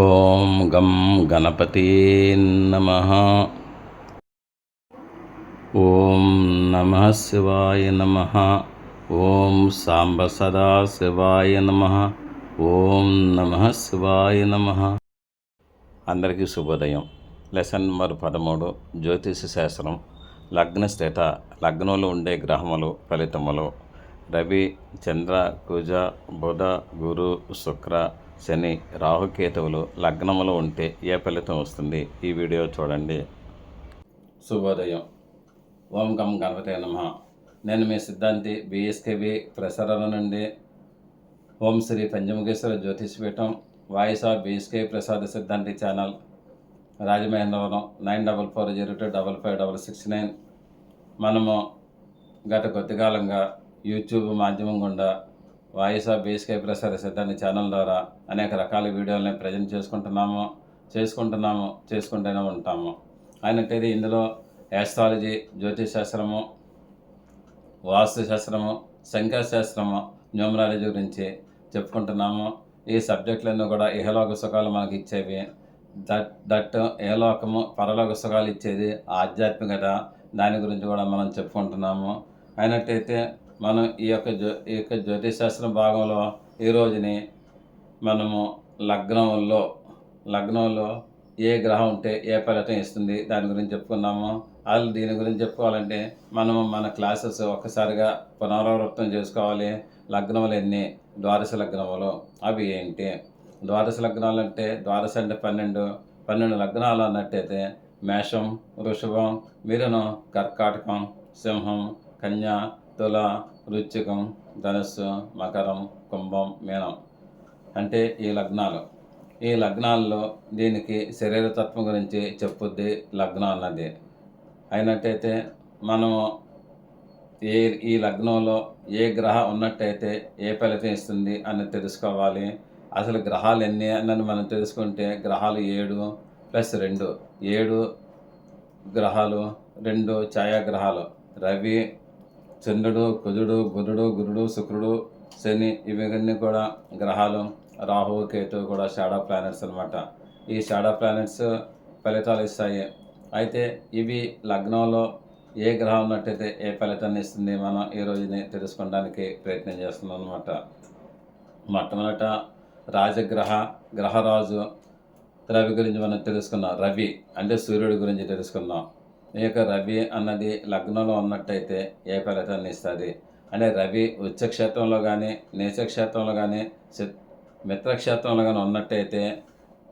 ఓం గం గణపతి నమ. ఓం నమ శివాయ నమ. ఓం సాంబ సదా శివాయ నమ. ఓం నమ శివాయ నమ. అందరికీ శుభోదయం. లెసన్ నెంబర్ పదమూడు జ్యోతిష శాస్త్రం. లగ్న స్థిత లగ్నంలో ఉండే గ్రహములు ఫలితములు. రవి చంద్ర కుజ బుధ గురు శుక్ర శని రాహుకేతువులు లగ్నములు ఉంటే ఏ ఫలితం వస్తుంది? ఈ వీడియో చూడండి. శుభోదయం. ఓం గం గణపతి నమ. నేను మీ సిద్ధాంతి బిఎస్కేవి ప్రసరణ నుండి. ఓం Shri Panchamukheshwara Jyotishpeetham voice of BSK Prasad Siddhanti channel. Rajamahendravaram nine double four zero two double five double six nine. మనము గత కొద్ది కాలంగా యూట్యూబ్ మాధ్యమం గుండా వాయిస్ ఆఫ్ బేస్కే ప్రసార సిద్ధాన్ని ఛానల్ ద్వారా అనేక రకాల వీడియోలని ప్రజెంట్ చేసుకుంటున్నాము చేసుకుంటున్నాము చేసుకుంటూనే ఉంటాము. అయినట్టయితే ఇందులో యాస్ట్రాలజీ జ్యోతిష్ శాస్త్రము వాస్తుశాస్త్రము న్యూమరాలజీ గురించి చెప్పుకుంటున్నాము. ఈ సబ్జెక్టులన్నీ కూడా ఇహలోక సుఖాలు మనకి ఇచ్చేవి. దట్ దట్ ఏలోకము పరలోక సుఖాలు ఇచ్చేది ఆధ్యాత్మికత. దాని గురించి కూడా మనం చెప్పుకుంటున్నాము. అయినట్టయితే మనం ఈ యొక్క జ్యో ఈ యొక్క జ్యోతిష్ శాస్త్రం భాగంలో ఈ రోజుని మనము లగ్నంలో లగ్నంలో ఏ గ్రహం ఉంటే ఏ ఫలితం ఇస్తుంది దాని గురించి చెప్పుకున్నాము. అది దీని గురించి చెప్పుకోవాలంటే మనము మన క్లాసెస్ ఒక్కసారిగా పునరావృతం చేసుకోవాలి. లగ్నములు ఎన్ని? ద్వాదశ లగ్నములు. అవి ఏంటి? ద్వాదశ లగ్నాలు అంటే ద్వాదశ అంటే పన్నెండు. పన్నెండు లగ్నాలు అన్నట్టయితే మేషం వృషభం మిథునం కర్కాటకం సింహం కన్య తుల రుచికం ధనుస్సు మకరం కుంభం మీనం అంటే ఈ లగ్నాలు. ఈ లగ్నాల్లో దీనికి శరీరతత్వం గురించి చెప్పుద్ది లగ్నం అన్నది అయినట్టయితే మనము ఏ ఈ లగ్నంలో ఏ గ్రహం ఉన్నట్టయితే ఏ ఫలితం ఇస్తుంది అని తెలుసుకోవాలి. అసలు గ్రహాలు ఎన్ని అన్నది మనం తెలుసుకుంటే గ్రహాలు ఏడు ప్లస్ రెండు. ఏడు గ్రహాలు రెండు ఛాయాగ్రహాలు. రవి చంద్రుడు కుజుడు బుధుడు గురుడు శుక్రుడు శని ఇవన్నీ కూడా గ్రహాలు. రాహు కేతు కూడా షాడో ప్లానెట్స్ అనమాట ఈ షాడో ప్లానెట్స్ ఫలితాలు ఇస్తాయి. అయితే ఇవి లగ్నంలో ఏ గ్రహం ఉన్నట్టయితే ఏ ఫలితాన్ని ఇస్తుంది మనం ఈ రోజుని తెలుసుకోవడానికి ప్రయత్నం చేస్తున్నాం అనమాట మొట్టమొదట రాజగ్రహ గ్రహరాజు రవి గురించి మనం తెలుసుకున్నాం. రవి అంటే సూర్యుడి గురించి తెలుసుకున్నాం. ఈ యొక్క రవి అన్నది లగ్నంలో ఉన్నట్టయితే ఏ ఫలితాన్ని ఇస్తుంది? అంటే రవి ఉచ్చక్షేత్రంలో కానీ నీచక్షేత్రంలో కానీ మిత్రక్షేత్రంలో కానీ ఉన్నట్టయితే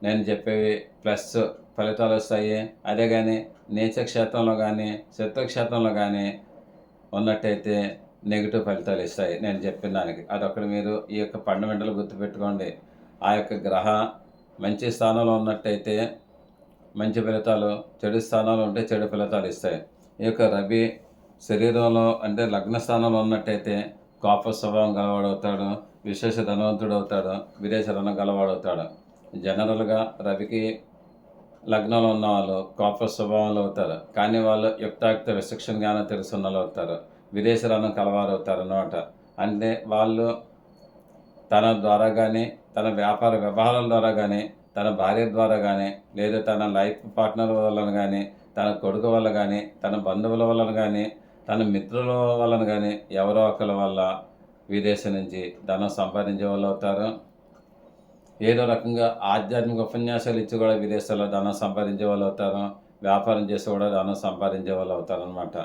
నేను చెప్పేవి ప్లస్ ఫలితాలు వస్తాయి. అదే కానీ నీచక్షేత్రంలో కానీ శత్రుక్షేత్రంలో కానీ ఉన్నట్టయితే నెగిటివ్ ఫలితాలు ఇస్తాయి నేను చెప్పిన దానికి. అదొకటి మీరు ఈ యొక్క పండమెంటలు గుర్తుపెట్టుకోండి. ఆ యొక్క గ్రహ మంచి స్థానంలో ఉన్నట్టయితే మంచి ఫలితాలు చెడు స్థానాలు ఉంటే చెడు ఫలితాలు ఇస్తాయి. ఈ యొక్క రవి శరీరంలో అంటే లగ్న స్థానంలో ఉన్నట్టయితే కోప స్వభావం గలవాడవుతాడు విశేష ధనవంతుడు అవుతాడు విదేశ రుణం గలవాడవుతాడు. జనరల్గా రవికి లగ్నంలో ఉన్న వాళ్ళు కోప స్వభావంలో అవుతారు. కానీ వాళ్ళు యుక్తాయుక్త విశిక్షణ జ్ఞానం తెలుసున్న వాళ్ళు అవుతారు. విదేశ రుణం కలవారు అవుతారు అన్నమాట. అంటే వాళ్ళు తన ద్వారా కానీ తన వ్యాపార వ్యవహారాల ద్వారా కానీ తన భార్య ద్వారా కానీ లేదా తన లైఫ్ పార్ట్నర్ వలన కానీ తన కొడుకు వల్ల కానీ తన బంధువుల వలన కానీ తన మిత్రుల వలన కానీ ఎవరో ఒకరి వల్ల విదేశం నుంచి ధనం సంపాదించే వాళ్ళు అవుతారు. ఏదో రకంగా ఆధ్యాత్మిక ఉపన్యాసాలు ఇచ్చి కూడా విదేశాల్లో ధనం సంపాదించే వాళ్ళు అవుతారు. వ్యాపారం చేసి కూడా ధనం సంపాదించే వాళ్ళు అవుతారు అనమాట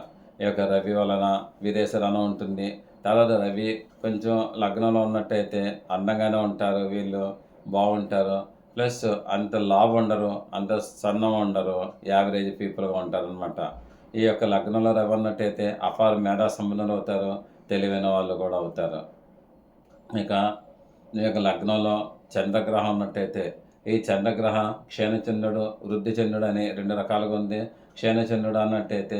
ఈ యొక్క రవి వలన విదేశ ధనం ఉంటుంది. తర్వాత రవి కొంచెం లగ్నంలో ఉన్నట్టయితే అందంగానే ఉంటారు వీళ్ళు బాగుంటారు. ప్లస్ అంత లావ్ ఉండరు అంత సన్నం ఉండరు యావరేజ్ పీపుల్గా ఉంటారు అనమాట ఈ యొక్క లగ్నంలో రవి ఉన్నట్టయితే అపార మేధా సంబంధులు అవుతారు తెలివైన వాళ్ళు కూడా అవుతారు. ఇక ఈ యొక్క లగ్నంలో చంద్రగ్రహం ఉన్నట్టయితే ఈ చంద్రగ్రహ క్షీణచంద్రుడు వృద్ధి చంద్రుడు అని రెండు రకాలుగా ఉంది. క్షీణచంద్రుడు అన్నట్టయితే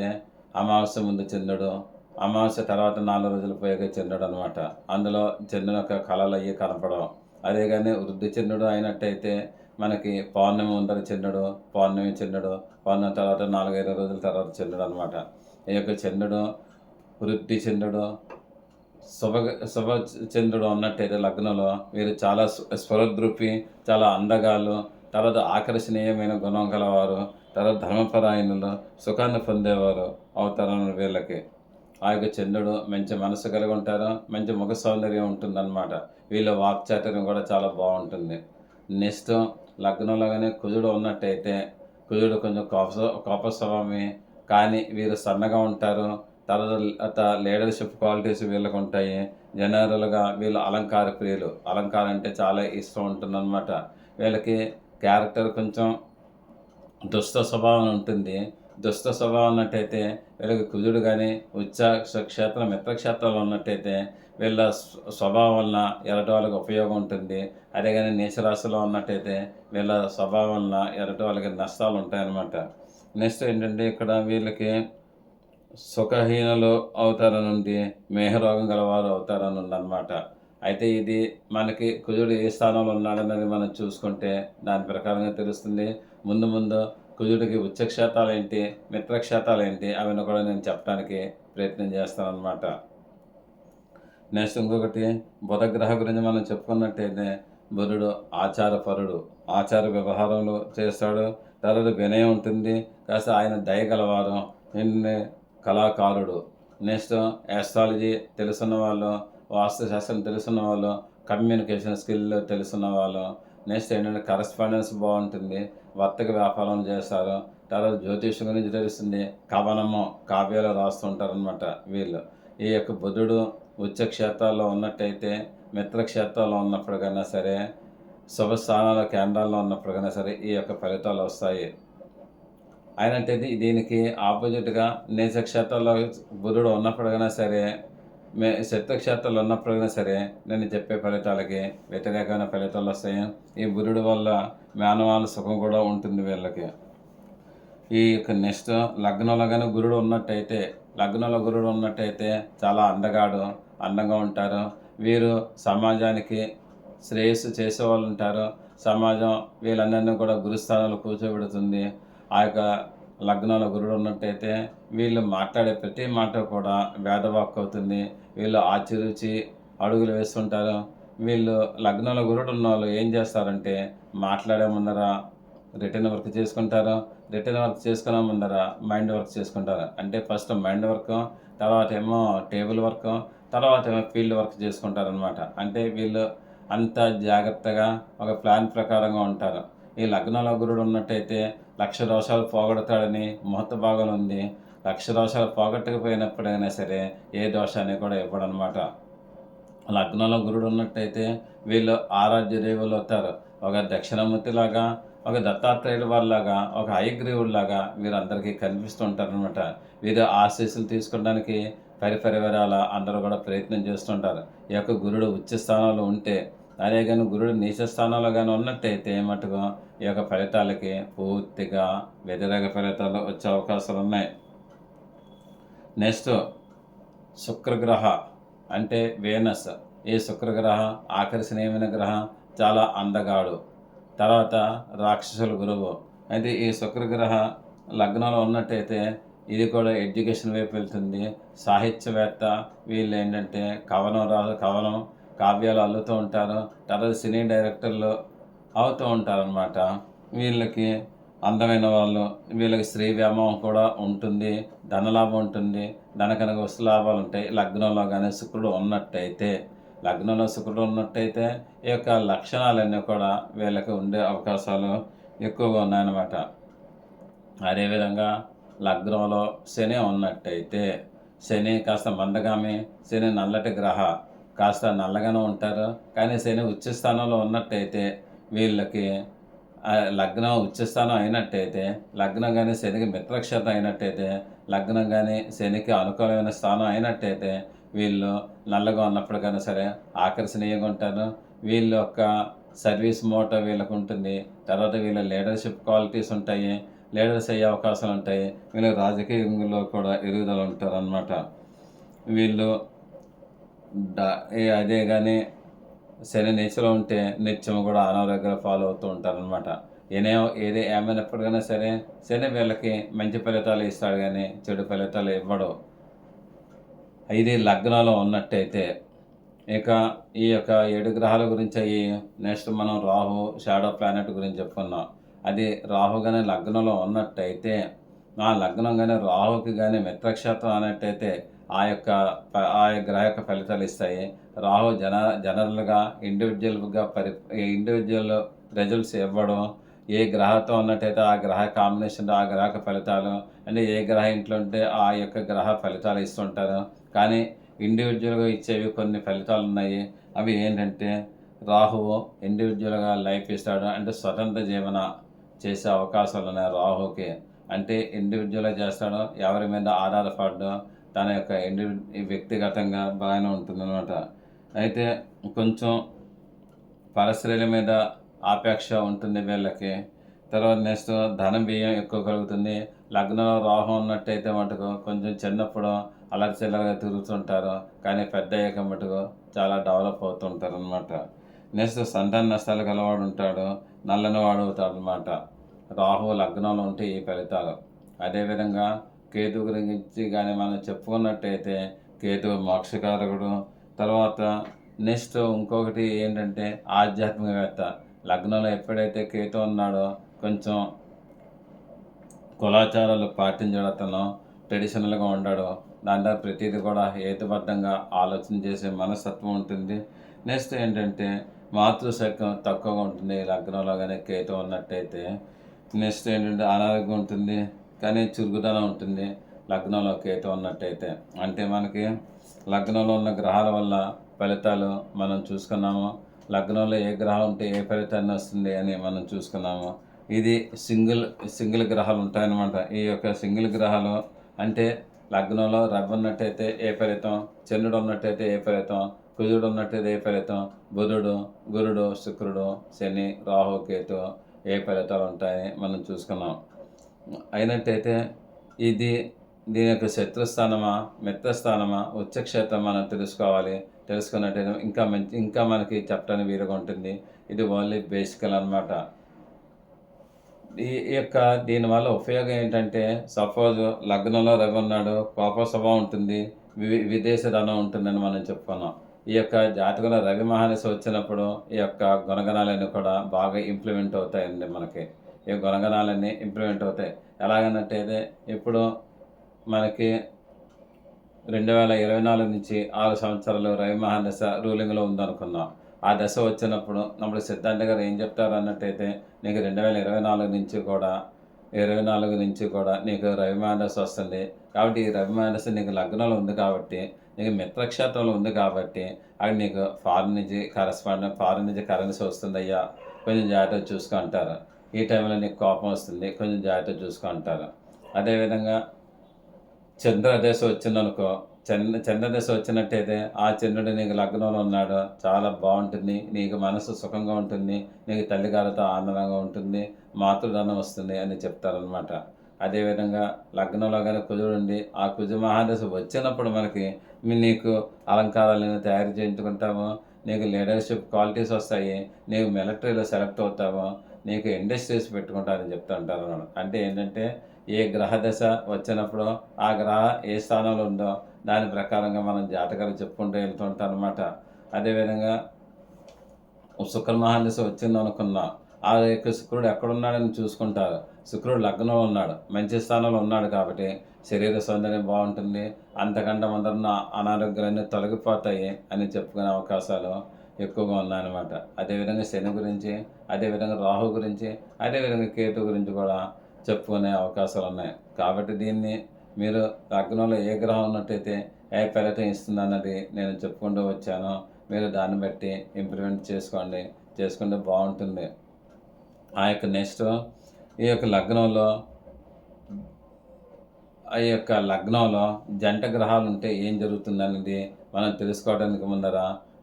అమావాస్య ముందు చంద్రుడు అమావాస్య తర్వాత నాలుగు రోజులు పోయే చంద్రుడు అనమాట అందులో చంద్రుని యొక్క కళలు అయ్యి కనపడవు. అదే కానీ వృద్ధి చంద్రుడు అయినట్టయితే మనకి పౌర్ణమి ముందర చంద్రుడు పౌర్ణమి చంద్రుడు పౌర్ణమి తర్వాత నాలుగైదు రోజుల తర్వాత చంద్రుడు అనమాట ఈ యొక్క చంద్రుడు వృద్ధి చంద్రుడు శుభ శుభ చంద్రుడు ఉన్నట్టయితే లగ్నంలో వీరు చాలా స్వ- స్వరద్రూపి చాలా అందగాళ్ళు తర్వాత ఆకర్షణీయమైన గుణం గలవారు తర్వాత ధర్మపరాయణులు సుఖాన్ని పొందేవారు అవుతారన్న వీళ్ళకి. ఆ యొక్క చంద్రుడు మంచి మనసు కలిగి ఉంటారు మంచి ముఖ సౌందర్యం ఉంటుందన్నమాట. వీళ్ళ వాక్చాతుర్యం కూడా చాలా బాగుంటుంది. నెక్స్ట్ లగ్నంలో కానీ కుజుడు ఉన్నట్టయితే కుజుడు కొంచెం కోప కోప కానీ వీరు సన్నగా ఉంటారు తర్వాత లీడర్షిప్ క్వాలిటీస్ వీళ్ళకు ఉంటాయి. జనరల్గా వీళ్ళు అలంకార ప్రియులు. అలంకారం అంటే చాలా ఇష్టం ఉంటుందన్నమాట. వీళ్ళకి క్యారెక్టర్ కొంచెం దుష్ట స్వభావం ఉంటుంది. దుష్ట స్వభావం ఉన్నట్టయితే వీళ్ళకి కుజుడు కానీ ఉచ్చ క్షేత్రం మిత్రక్షేత్రాలు ఉన్నట్టయితే వీళ్ళ స్వభావం వలన ఎరటి వాళ్ళకి ఉపయోగం ఉంటుంది. అదే కానీ నీచరాశిలో ఉన్నట్టయితే వీళ్ళ స్వభావం వలన ఎరటి వాళ్ళకి నష్టాలు ఉంటాయన్నమాట. నెక్స్ట్ ఏంటంటే ఇక్కడ వీళ్ళకి సుఖహీనలు అవుతారని మేహరోగం గలవారు అవుతారని ఉందన్నమాట అయితే ఇది మనకి కుజుడు ఏ స్థానంలో ఉన్నాడన్నది మనం చూసుకుంటే దాని ప్రకారంగా తెలుస్తుంది. ముందు ముందు కుజుడికి ఉచ్చక్షేతాలు ఏంటి మిత్రక్షేతాలు ఏంటి అవన్నీ కూడా నేను చెప్పడానికి ప్రయత్నం చేస్తాను అనమాట నెక్స్ట్ ఇంకొకటి బుధగ్రహ గురించి మనం చెప్పుకున్నట్టయితే బుధుడు ఆచారపరుడు. ఆచార వ్యవహారంలో చేస్తాడు తర్వాత వినయం ఉంటుంది కాస్త ఆయన దయ గలవారు కళాకారుడు. నెక్స్ట్ ఆస్ట్రాలజీ తెలుసున్న వాళ్ళు వాస్తుశాస్త్రం తెలుసున్న వాళ్ళు కమ్యూనికేషన్ స్కిల్ తెలుసున్న వాళ్ళు నెక్స్ట్ ఏంటంటే కరస్పాండెన్స్ బాగుంటుంది. వర్తక వ్యాపారం చేస్తారు. తర్వాత జ్యోతిషం గురించి తెలుస్తుంది. కవనము కావ్యాలు రాస్తుంటారనమాట వీళ్ళు. ఈ యొక్క బుధుడు ఉచ్చ క్షేత్రాల్లో ఉన్నట్టయితే మిత్ర క్షేత్రాల్లో ఉన్నప్పుడు కన్నా సరే శుభస్థానాల కేంద్రాల్లో ఉన్నప్పుడు కన్నా సరే ఈ యొక్క ఫలితాలు వస్తాయి. అయినట్టయితే దీనికి ఆపోజిట్గా నేచ క్షేత్రాల్లో బుధుడు ఉన్నప్పుడైనా సరే మే శత్రుక్షేత్రాలు ఉన్నప్పుడైనా సరే నేను చెప్పే ఫలితాలకి వ్యతిరేకమైన ఫలితాలు వస్తాయి? ఈ బుధుడు వల్ల మానవాళి సుఖం కూడా ఉంటుంది వీళ్ళకి. ఈ యొక్క నెక్స్ట్ లగ్నంలో కానీ గురుడు ఉన్నట్టయితే లగ్నంలో గురుడు ఉన్నట్టయితే చాలా అందగాడు అందంగా ఉంటారు. వీరు సమాజానికి శ్రేయస్సు చేసేవాళ్ళు ఉంటారు. సమాజం వీళ్ళందరినీ కూడా గురుస్థానాలు కూర్చోబెడుతుంది. ఆ యొక్క లగ్నంలో గురుడు ఉన్నట్టయితే వీళ్ళు మాట్లాడే ప్రతి మాట కూడా వేదవాక్ అవుతుంది. వీళ్ళు ఆచిరుచి అడుగులు వేస్తుంటారు. వీళ్ళు లగ్నంలో గురుడు ఉన్న వాళ్ళు ఏం చేస్తారంటే మాట్లాడే ముందర రిటర్న్ వర్క్ చేసుకుంటారు. రిటర్న్ వర్క్ చేసుకున్న ముందర మైండ్ వర్క్ చేసుకుంటారు. అంటే ఫస్ట్ మైండ్ వర్క్ తర్వాత ఏమో టేబుల్ వర్క్ తర్వాత ఏమో ఫీల్డ్ వర్క్ చేసుకుంటారనమాట అంటే వీళ్ళు అంత జాగ్రత్తగా ఒక ప్లాన్ ప్రకారంగా ఉంటారు. ఈ లగ్నంలో గురుడు ఉన్నట్టయితే లక్ష దోషాలు పోగొడతాడని ముహూర్త భాగం ఉంది. లక్ష దోషాలు పోగొట్టకపోయినప్పుడైనా సరే ఏ దోషాన్ని కూడా ఇవ్వడనమాట. లగ్నంలో గురుడు ఉన్నట్టయితే వీళ్ళు ఆరాధ్య దేవులు అవుతారు. ఒక దక్షిణమూర్తిలాగా ఒక దత్తాత్రేయుల వారిలాగా ఒక హయగ్రీవుడిలాగా వీరందరికీ కనిపిస్తుంటారనమాట వీరు ఆశీస్సులు తీసుకోవడానికి పరిపరివరాల అందరూ కూడా ప్రయత్నం చేస్తుంటారు. ఈ యొక్క గురుడు ఉచ్చ స్థానంలో ఉంటే అదే కానీ గురుడు నీచస్థానంలో కానీ ఉన్నట్టయితే మటుకు ఈ యొక్క ఫలితాలకి పూర్తిగా వ్యతిరేక ఫలితాలు వచ్చే అవకాశాలు ఉన్నాయి. నెక్స్ట్ శుక్రగ్రహ అంటే వేనస్. ఈ శుక్రగ్రహ ఆకర్షణీయమైన గ్రహం చాలా అందగాడు. తర్వాత రాక్షసుల గురువు. అయితే ఈ శుక్రగ్రహ లగ్నంలో ఉన్నట్టయితే ఇది కూడా ఎడ్యుకేషన్ వైపు వెళ్తుంది. సాహిత్యవేత్త వీళ్ళు ఏంటంటే కవనం రా కవనం కావ్యాలు అల్లుతూ ఉంటారు తర్వాత సినీ డైరెక్టర్లు అవుతూ ఉంటారనమాట వీళ్ళకి అందమైన వాళ్ళు వీళ్ళకి స్త్రీ వ్యామోహం కూడా ఉంటుంది ధనలాభం ఉంటుంది ధనకనక వస్తు లాభాలు ఉంటాయి. లగ్నంలో కానీ శుక్రుడు ఉన్నట్టయితే లగ్నంలో శుక్రుడు ఉన్నట్టయితే ఈ యొక్క లక్షణాలన్నీ కూడా వీళ్ళకి ఉండే అవకాశాలు ఎక్కువగా ఉన్నాయన్నమాట. అదేవిధంగా లగ్నంలో శని ఉన్నట్టయితే శని కాస్త మందగామి శని నల్లటి గ్రహ కాస్త నల్లగానే ఉంటారు. కానీ శని ఉచ్చ స్థానంలో ఉన్నట్టయితే వీళ్ళకి లగ్నం ఉచ్చస్థానం అయినట్టయితే లగ్నం కానీ శనికి మిత్రక్షేత్రం అయినట్టయితే లగ్నం కానీ శనికి అనుకూలమైన స్థానం అయినట్టయితే వీళ్ళు నల్లగా ఉన్నప్పటికైనా సరే ఆకర్షణీయంగా ఉంటారు. వీళ్ళ యొక్క సర్వీస్ మోటో వీళ్ళకు ఉంటుంది. తర్వాత వీళ్ళ లీడర్షిప్ క్వాలిటీస్ ఉంటాయి. లీడర్స్ అయ్యే అవకాశాలు ఉంటాయి. వీళ్ళు రాజకీయంలో కూడా ఎదుగుదల ఉంటారు అన్నమాట వీళ్ళు డా- అదే కానీ శని నీచలో ఉంటే నిత్యం కూడా అనారోగ్యాలు ఫాలో అవుతూ ఉంటారనమాట ఏనే ఏది ఏమైనప్పటికైనా సరే శని వీళ్ళకి మంచి ఫలితాలు ఇస్తాడు కానీ చెడు ఫలితాలు ఇవ్వడు. ఇది లగ్నంలో ఉన్నట్టయితే ఇక ఈ యొక్క ఏడు గ్రహాల గురించి అయ్యి నెక్స్ట్ మనం రాహు షాడో ప్లానెట్ గురించి చెప్పుకున్నాం. అది రాహు కానీ లగ్నంలో ఉన్నట్టయితే ఆ లగ్నం కానీ రాహుకి కానీ మిత్రక్షేత్రం అన్నట్టయితే ఆ యొక్క ఆ గ్రహ యొక్క ఫలితాలు ఇస్తాయి. రాహు జన జనరల్గా ఇండివిజువల్గా పరి ఇండివిజువల్ రిజల్ట్స్ ఇవ్వడం ఏ గ్రహంతో ఉన్నట్టయితే ఆ గ్రహ కాంబినేషన్ ఆ గ్రహ ఫలితాలు అంటే ఏ గ్రహ ఇంట్లో ఉంటే ఆ యొక్క గ్రహ ఫలితాలు ఇస్తుంటారు. కానీ ఇండివిజువల్గా ఇచ్చేవి కొన్ని ఫలితాలు ఉన్నాయి. అవి ఏంటంటే రాహువు ఇండివిజువల్గా లైఫ్ ఇస్తాడు. అంటే స్వతంత్ర జీవన చేసే అవకాశాలు ఉన్నాయి రాహుకి. అంటే ఇండివిజువల్గా చేస్తాడు. ఎవరి మీద ఆధారపడడం తన యొక్క ఇండివి వ్యక్తిగతంగా బాగానే ఉంటుందన్నమాట. అయితే కొంచెం పరిశ్రమల మీద ఆపేక్ష ఉంటుంది వీళ్ళకి. తర్వాత నెక్స్ట్ ధనం బియ్యం ఎక్కువ కలుగుతుంది. లగ్నంలో రాహం ఉన్నట్టయితే మటుకు కొంచెం చిన్నప్పుడు అలరి చిల్లరగా తిరుగుతుంటారు. కానీ పెద్ద అయ్యాక మటుకు చాలా డెవలప్ అవుతుంటారు అనమాట నెక్స్ట్ సంతాన నష్టాలు గలవాడు ఉంటాడు. నల్లని వాడు అవుతాడు అనమాట రాహు లగ్నంలో ఉంటే ఈ ఫలితాలు. అదేవిధంగా కేతు గురించి కానీ మనం చెప్పుకున్నట్టయితే కేతు మోక్షకారకుడు. తర్వాత నెక్స్ట్ ఇంకొకటి ఏంటంటే ఆధ్యాత్మికవేత్త. లగ్నంలో ఎప్పుడైతే కేతు ఉన్నాడో కొంచెం కులాచారాలు పాటించడం అతను ట్రెడిషనల్గా ఉండడు. దాంట్లో ప్రతిదీ కూడా హేతుబద్ధంగా ఆలోచన చేసే మనస్తత్వం ఉంటుంది. నెక్స్ట్ ఏంటంటే మాతృశక్యం తక్కువగా ఉంటుంది. లగ్నంలో కానీ కేతు ఉన్నట్టయితే. నెక్స్ట్ ఏంటంటే అనారోగ్యం ఉంటుంది. కానీ చురుకుదనం ఉంటుంది లగ్నంలో కేతు ఉన్నట్టయితే. అంటే మనకి లగ్నంలో ఉన్న గ్రహాల వల్ల ఫలితాలు మనం చూసుకున్నాము. లగ్నంలో ఏ గ్రహం ఉంటే ఏ ఫలితాన్ని వస్తుంది అని మనం చూసుకున్నాము. ఇది సింగిల్ సింగిల్ గ్రహాలు ఉంటాయన్నమాట. ఈ యొక్క సింగిల్ గ్రహాలు అంటే లగ్నంలో రవి ఉన్నట్టయితే ఏ ఫలితం చంద్రుడు ఉన్నట్టయితే ఏ ఫలితం కుజుడు ఉన్నట్టయితే ఏ ఫలితం బుధుడు గురుడు శుక్రుడు శని రాహు కేతు ఏ ఫలితాలు ఉంటాయని మనం చూసుకున్నాం. అయినట్టయితే ఇది దీని యొక్క శత్రుస్థానమా మిత్రస్థానమా ఉచ్చక్షేత్రమా మనం తెలుసుకోవాలి. తెలుసుకున్నట్టయితే ఇంకా మంచి ఇంకా మనకి చెప్పడానికి వీలుగా ఉంటుంది. ఇది ఓన్లీ బేసికల్ అనమాట ఈ యొక్క దీనివల్ల ఉపయోగం ఏంటంటే సపోజ్ లగ్నంలో రవి ఉన్నాడు కోప స్వభావం ఉంటుంది వి విదేశ ధనం ఉంటుందని మనం చెప్పుకున్నాం. ఈ యొక్క జాతకంలో రవి మహాదశ వచ్చినప్పుడు ఈ యొక్క గుణగణాలన్నీ కూడా బాగా ఇంప్లిమెంట్ అవుతాయండి మనకి. ఈ గొరంగనాలన్నీ ఇంప్లిమెంట్ అవుతాయి. ఎలాగన్నట్టయితే ఇప్పుడు మనకి రెండు వేల ఇరవై నాలుగు నుంచి ఆరు సంవత్సరాలు రవి మహాదశ రూలింగ్లో ఉందనుకుందాం. ఆ దశ వచ్చినప్పుడు నమ్ముడు సిద్ధార్థ గారు ఏం చెప్తారు అన్నట్టయితే నీకు రెండు వేల ఇరవై నాలుగు నుంచి కూడా ఇరవై నాలుగు నుంచి కూడా నీకు రవి మహాదశ వస్తుంది. కాబట్టి ఈ రవి మహాదశ నీకు లగ్నంలో ఉంది కాబట్టి నీకు మిత్రక్షేత్రంలో ఉంది కాబట్టి అది నీకు ఫారిన్ నుంచి కరస్పాండెంట్ ఫారిన్ నుంచి కరెన్సీ వస్తుందయ్యా. కొంచెం జాగ్రత్త చూసుకుంటారు ఈ టైంలో నీకు కోపం వస్తుంది కొంచెం జాగ్రత్త చూసుకుంటారు అదేవిధంగా చంద్రదశ వచ్చిందనుకో చంద్ర చంద్రదశ వచ్చినట్టయితే ఆ చంద్రుడు నీకు లగ్నంలో ఉన్నాడు చాలా బాగుంటుంది నీకు మనసు సుఖంగా ఉంటుంది నీకు తల్లిగారితో ఆనందంగా ఉంటుంది మాతృధనం వస్తుంది అని చెప్తారనమాట అదేవిధంగా లగ్నంలో కానీ కుజుడుండి ఆ కుజ మహాదశ వచ్చినప్పుడు మనకి నీకు అలంకారాలను తయారు చేయించుకుంటాము నీకు లీడర్షిప్ క్వాలిటీస్ వస్తాయి నీకు మిలిటరీలో సెలెక్ట్ అవుతావు నీకు ఇండస్ట్రీస్ పెట్టుకుంటానని చెప్తూ ఉంటారు అన్నాడు అంటే ఏంటంటే ఏ గ్రహ దశ వచ్చినప్పుడు ఆ గ్రహ ఏ స్థానంలో ఉందో దాని ప్రకారంగా మనం జాతకాలు చెప్పుకుంటూ వెళ్తూ వెళ్తుంటాం అనమాట అదేవిధంగా శుక్ర మహాదశ వచ్చింది అనుకున్నా ఆ యొక్క శుక్రుడు ఎక్కడున్నాడని చూసుకుంటారు. శుక్రుడు లగ్నంలో ఉన్నాడు మంచి స్థానంలో ఉన్నాడు కాబట్టి శరీర సౌందర్యం బాగుంటుంది అంతకంటే ముందరున్న అనారోగ్యాలన్నీ తొలగిపోతాయి అని చెప్పుకునే అవకాశాలు ఎక్కువగా ఉన్నాయన్నమాట అదేవిధంగా శని గురించి అదేవిధంగా రాహు గురించి అదేవిధంగా కేతు గురించి కూడా చెప్పుకునే అవకాశాలు ఉన్నాయి. కాబట్టి దీన్ని మీరు లగ్నంలో ఏ గ్రహం ఉన్నట్టయితే ఏ ఫలితం ఇస్తుంది అన్నది నేను చెప్పుకుంటూ వచ్చాను. మీరు దాన్ని బట్టి ఇంప్లిమెంట్ చేసుకోండి. చేసుకుంటే బాగుంటుంది. ఆ యొక్క నెక్స్ట్ ఈ యొక్క లగ్నంలో ఆ యొక్క లగ్నంలో జంట గ్రహాలు ఉంటే ఏం జరుగుతుంది అనేది మనం తెలుసుకోవడానికి ముందర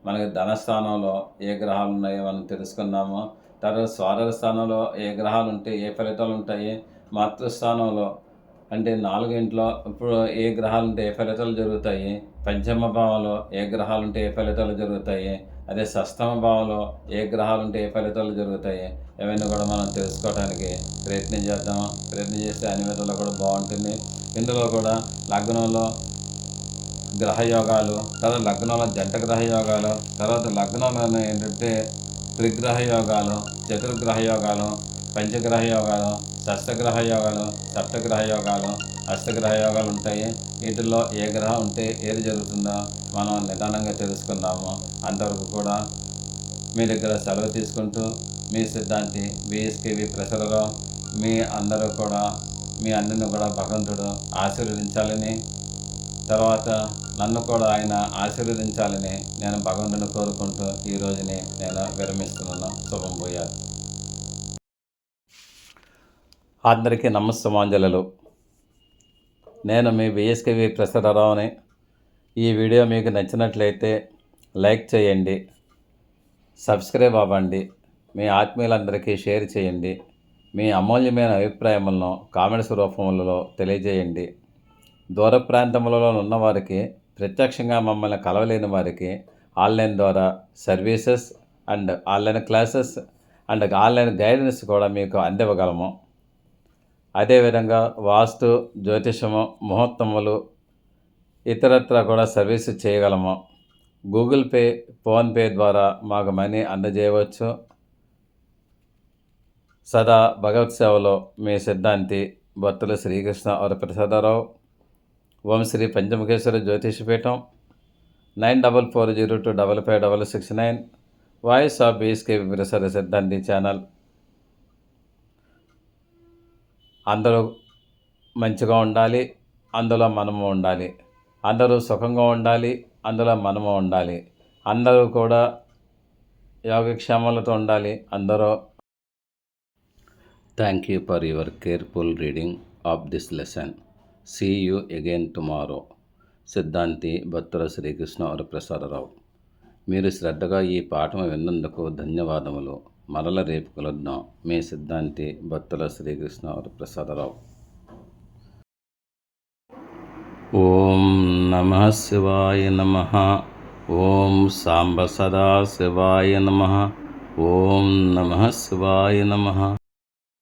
మనకి ధనస్థానంలో ఏ గ్రహాలు ఉన్నాయో మనం తెలుసుకున్నాము. తర్వాత స్వాదర స్థానంలో ఏ గ్రహాలు ఉంటే ఏ ఫలితాలు ఉంటాయి? మాతృస్థానంలో అంటే నాలుగింట్లో ఇప్పుడు ఏ గ్రహాలు ఉంటే ఏ ఫలితాలు జరుగుతాయి? పంచమ భావంలో ఏ గ్రహాలు ఉంటే ఏ ఫలితాలు జరుగుతాయి? అదే సష్టమ భావంలో ఏ గ్రహాలు ఉంటే ఏ ఫలితాలు జరుగుతాయి? ఇవన్నీ కూడా మనం తెలుసుకోవడానికి ప్రయత్నం చేద్దాం ప్రయత్నం చేస్తే అన్ని విధాలు కూడా బాగుంటుంది. ఇందులో కూడా లగ్నంలో గ్రహ యోగాలు తర్వాత లగ్నంలో జంట గ్రహ యోగాలు తర్వాత లగ్నంలో ఏంటంటే త్రిగ్రహ యోగాలు చతుర్గ్రహ యోగాలు పంచగ్రహ యోగాలు షష్టగ్రహ యోగాలు సప్తగ్రహ యోగాలు అష్టగ్రహ యోగాలు ఉంటాయి. వీటిల్లో ఏ గ్రహం ఉంటే ఏది జరుగుతుందో మనం నిదానంగా తెలుసుకుందాము. అంతవరకు కూడా మీ దగ్గర సెలవు తీసుకుంటూ మీ సిద్ధాంతి బిఎస్కేవి ప్రసరలో మీ అందరూ కూడా మీ అందరిని కూడా భగవంతుడు ఆశీర్వదించాలని తర్వాత నన్ను కూడా ఆయన ఆశీర్వదించాలని నేను భగవంతుని కోరుకుంటూ ఈ రోజుని నేను విరమిస్తున్నాను. శుభం పోయారు అందరికీ నమస్తమాంజలు నేను మీ బిఎస్కేవి ప్రసరరావుని ఈ వీడియో మీకు నచ్చినట్లయితే లైక్ చేయండి సబ్స్క్రైబ్ అవ్వండి మీ ఆత్మీయులందరికీ షేర్ చేయండి మీ అమూల్యమైన అభిప్రాయములను కామెంట్స్ రూపంలో తెలియజేయండి. దూర ప్రాంతములలో ఉన్నవారికి ప్రత్యక్షంగా మమ్మల్ని కలవలేని వారికి ఆన్లైన్ ద్వారా services and online classes and online guidance కూడా మీకు అందివ్వగలము. అదేవిధంగా వాస్తు జ్యోతిషము ముహూర్తములు ఇతరత్ర కూడా సర్వీస్ చేయగలము. గూగుల్ పే ఫోన్పే ద్వారా మాకు మనీ అందజేయవచ్చు. సదా భగవత్ సేవలో మీ సిద్ధాంతి భక్తులు శ్రీకృష్ణ వరప్రసాదరావు. ఓం Shri Panchamukheshwara Jyotishapeetham nine double four zero two double five double six nine voice of BSK Prasad Siddhanti channel. అందరూ మంచిగా ఉండాలి అందులో మనము ఉండాలి. అందరూ సుఖంగా ఉండాలి అందులో మనము ఉండాలి. అందరూ కూడా యోగక్షేమాలతో ఉండాలి అందరూ. Thank you for your careful reading of this lesson see you again tomorrow Siddhanti Bhattula Srikrishna Varaprasadarao మీరు శ్రద్ధగా ఈ పాఠం విన్నందుకు ధన్యవాదములు. మరల రేపు కలుద్దాం. మీ సిద్ధాంతి భత్తుల శ్రీకృష్ణ వరప్రసాదరావు ఓం నమ శివాయ నమ. ఓం సాంబ సదా శివాయ నమ. ఓం నమ శివాయ నమ.